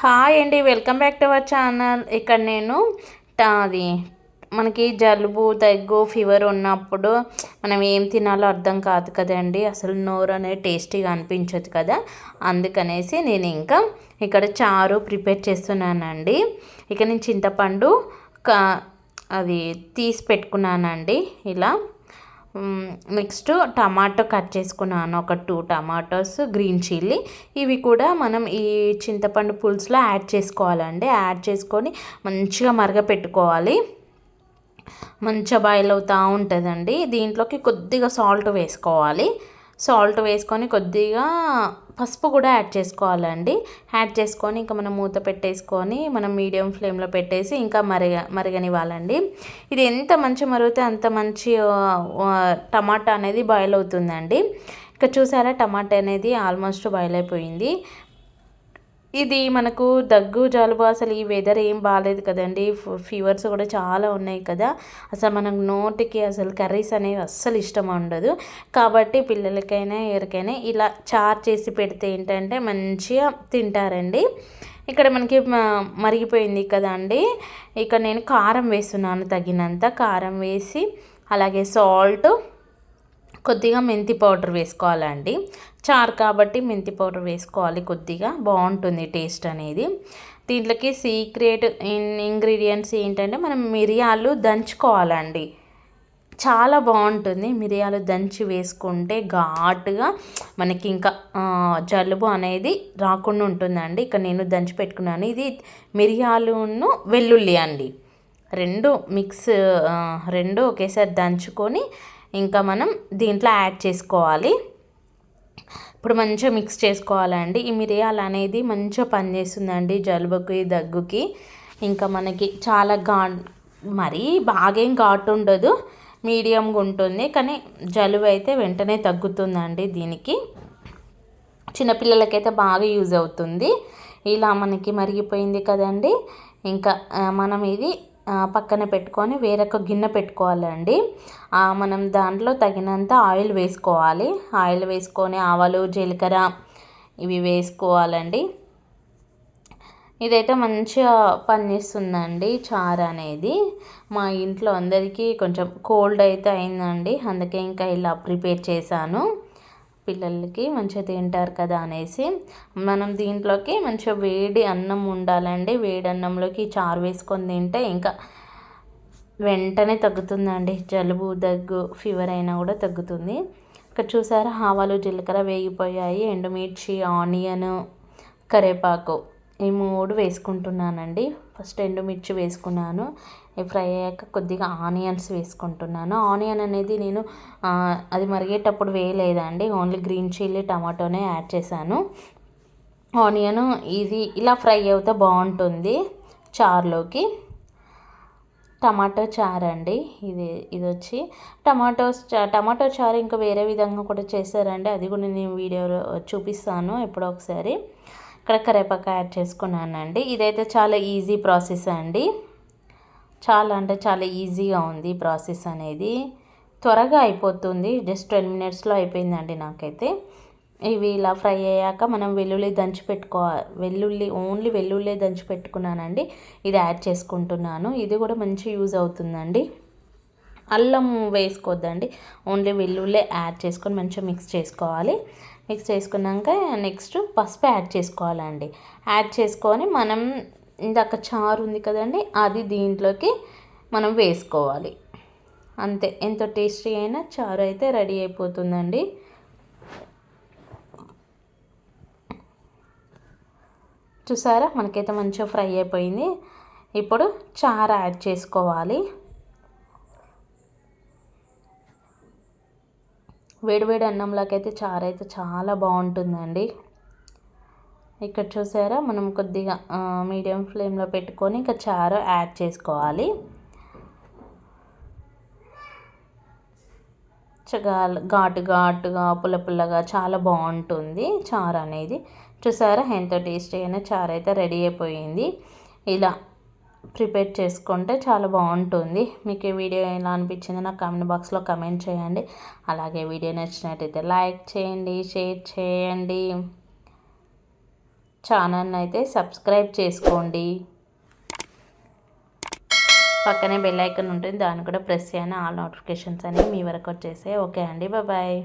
Hi అండి welcome back to our channel. ఇక్కడ నేను అది మనకి జలుబు దగ్గు ఫీవర్ ఉన్నప్పుడు మనం ఏం తినాలో అర్థం కాదు కదండి. అసలు నోరు అనేది టేస్టీగా అనిపించదు కదా. అందుకనేసి నేను ఇంకా ఇక్కడ చారు ప్రిపేర్ చేస్తున్నానండి. ఇక నేను చింతపండు కా అది తీసి పెట్టుకున్నానండి. ఇలా నెక్స్ట్ టమాటో కట్ చేసుకున్నాను. ఒక టూ టమాటోస్ గ్రీన్ చిల్లీ. ఇవి కూడా మనం ఈ చింతపండు పులుసులో యాడ్ చేసుకోవాలండి. యాడ్ చేసుకొని మంచిగా మరగ పెట్టుకోవాలి మంచిగా బాయిల్ అవుతూ ఉంటుందండి. దీంట్లోకి కొద్దిగా సాల్ట్ వేసుకోవాలి. సాల్ట్ వేసుకొని కొద్దిగా పసుపు కూడా యాడ్ చేసుకోవాలండి. యాడ్ చేసుకొని ఇంకా మనం మూత పెట్టేసుకొని మనం మీడియం ఫ్లేమ్లో పెట్టేసి ఇంకా మరగ మరగనివ్వాలండి. ఇది ఎంత మంచి మరిగితే అంత మంచి టమాటా అనేది బాయిల్ అవుతుందండి. ఇక చూసారా టమాటా అనేది ఆల్మోస్ట్ బాయిల్ అయిపోయింది. ఇది మనకు దగ్గు జలుబు అసలు ఈ వెదర్ ఏం బాగాలేదు కదండి. ఫీవర్స్ కూడా చాలా ఉన్నాయి కదా. అసలు మనకు నోటికి అసలు కర్రీస్ అనేవి అస్సలు ఇష్టం ఉండదు. కాబట్టి పిల్లలకైనా ఎవరికైనా ఇలా చార్ చేసి పెడితే ఏంటంటే మంచిగా తింటారండి. ఇక్కడ మనకి మ- మరిగిపోయింది కదా అండి. ఇక్కడ నేను కారం వేస్తున్నాను తగినంత. కారం వేసి అలాగే సాల్ట్ కొద్దిగా మెంతి పౌడర్ వేసుకోవాలండి. చారు కాబట్టి మెంతి పౌడర్ వేసుకోవాలి కొద్దిగా. బాగుంటుంది టేస్ట్ అనేది. దీంట్లోకి సీక్రెట్ ఇంగ్రీడియంట్స్ ఏంటంటే మనం మిరియాలు దంచుకోవాలండి. చాలా బాగుంటుంది మిరియాలు దంచి వేసుకుంటే ఘాటుగా మనకి ఇంకా జలుబు అనేది రాకుండా ఉంటుందండి. ఇక్కడ నేను దంచి పెట్టుకున్నాను. ఇది మిరియాలును వెల్లుల్లి అండి. రెండు మిక్స్ రెండు ఒకేసారి దంచుకొని ఇంకా మనం దీంట్లో యాడ్ చేసుకోవాలి. ఇప్పుడు మంచిగా మిక్స్ చేసుకోవాలండి. ఈ మిరియాలు అనేది మంచిగా పనిచేస్తుందండి జలుబుకి దగ్గుకి. ఇంకా మనకి చాలా గా మరీ బాగేం ఘాటు ఉండదు. మీడియంగా ఉంటుంది. కానీ జలుబు అయితే వెంటనే తగ్గుతుందండి దీనికి. చిన్నపిల్లలకైతే బాగా యూజ్ అవుతుంది. ఇలా మనకి మరిగిపోయింది కదండి. ఇంకా మనం ఇది పక్కన పెట్టుకొని వేరొక గిన్నె పెట్టుకోవాలండి. మనం దాంట్లో తగినంత ఆయిల్ వేసుకోవాలి. ఆయిల్ వేసుకొని ఆవాలు జీలకర్ర ఇవి వేసుకోవాలండి. ఇదైతే మంచిగా పనిచేస్తుందండి చారు అనేది. మా ఇంట్లో అందరికీ కొంచెం కోల్డ్ అయితే అయిందండి. అందుకే ఇంకా ఇలా ప్రిపేర్ చేశాను. పిల్లలకి మంచిగా తింటారు కదా అనేసి మనం దీంట్లోకి మంచిగా వేడి అన్నం ఉండాలండి. వేడి అన్నంలోకి చారు వేసుకొని తింటే ఇంకా వెంటనే తగ్గుతుందండి. జలుబు దగ్గు ఫీవర్ అయినా కూడా తగ్గుతుంది. ఇక్కడ చూసారా ఆవాలు జీలకర్ర వేగిపోయాయి. ఎండుమిర్చి ఆనియన్ కరివేపాకు. ఈ మూడు వేసుకుంటున్నానండి. ఫస్ట్ ఎండుమిర్చి వేసుకున్నాను. ఫ్రై అయ్యాక కొద్దిగా ఆనియన్స్ వేసుకుంటున్నాను. ఆనియన్ అనేది నేను అది మరిగేటప్పుడు వేయలేదండి. ఓన్లీ గ్రీన్ చిల్లీ టమాటోనే యాడ్ చేశాను. ఆనియన్ ఇది ఇలా ఫ్రై అవుతే బాగుంటుంది చారులోకి. టమాటో చారు అండి ఇది ఇది వచ్చి టమాటోస్ చా- టమాటో చారు ఇంకా వేరే విధంగా కూడా చేశారండి. అది కూడా నేను వీడియోలో చూపిస్తాను ఎప్పుడో ఒకసారి. ఇక్కడ కరేపాకు యాడ్ చేసుకున్నానండి. ఇదైతే చాలా ఈజీ ప్రాసెస్ అండి. చాలా అంటే చాలా ఈజీగా ఉంది ప్రాసెస్ అనేది. త్వరగా అయిపోతుంది. జస్ట్ ట్వెల్వ్ మినిట్స్లో అయిపోయిందండి నాకైతే. ఇవి ఇలా ఫ్రై అయ్యాక మనం వెల్లుల్లి దంచి పెట్టుకోవాలి వెల్లుల్లి ఓన్లీ వెల్లుల్లి దంచి పెట్టుకున్నానండి. ఇది యాడ్ చేసుకుంటున్నాను. ఇది కూడా మంచి యూజ్ అవుతుందండి. అల్లం వేసుకోవద్దండి ఓన్లీ వెల్లుల్లి యాడ్ చేసుకొని మంచిగా మిక్స్ చేసుకోవాలి. మిక్స్ చేసుకున్నాక నెక్స్ట్ పసుపు యాడ్ చేసుకోవాలండి. యాడ్ చేసుకొని మనం ఇందాక చారు ఉంది కదండి అది దీంట్లోకి మనం వేసుకోవాలి. అంతే ఎంతో టేస్టీ అయినా చారు అయితే రెడీ అయిపోతుందండి. చూసారా మనకైతే మంచిగా ఫ్రై అయిపోయింది. ఇప్పుడు చారు యాడ్ చేసుకోవాలి. వేడివేడి అన్నంలోకైతే చారు అయితే చాలా బాగుంటుందండి. ఇక్కడ చూసారా? మనం కొద్దిగా మీడియం ఫ్లేమ్లో పెట్టుకొని ఇంకా చారు యాడ్ చేసుకోవాలి. చక్కగా ఘాటు ఘాటుగా పుల్ల పుల్లగా చాలా బాగుంటుంది చారు అనేది. చూసారా? ఎంతో టేస్టీ అయిన చారు అయితే రెడీ అయిపోయింది. ఇలా ప్రిపేర్ చేసుకుంటే చాలా బాగుంటుంది. మీకు ఈ వీడియో ఎలా అనిపించింది నాకు కామెంట్ బాక్స్లో కమెంట్ చేయండి. అలాగే వీడియో నచ్చినట్టయితే లైక్ చేయండి షేర్ చేయండి. ఛానల్ని అయితే సబ్స్క్రైబ్ చేసుకోండి. పక్కనే బెల్ ఐకన్ ఉంటుంది దాన్ని కూడా ప్రెస్ చేయని ఆల్ నోటిఫికేషన్స్ అనేవి మీ వరకు వచ్చేసాయి. ఓకే అండి బాయ్.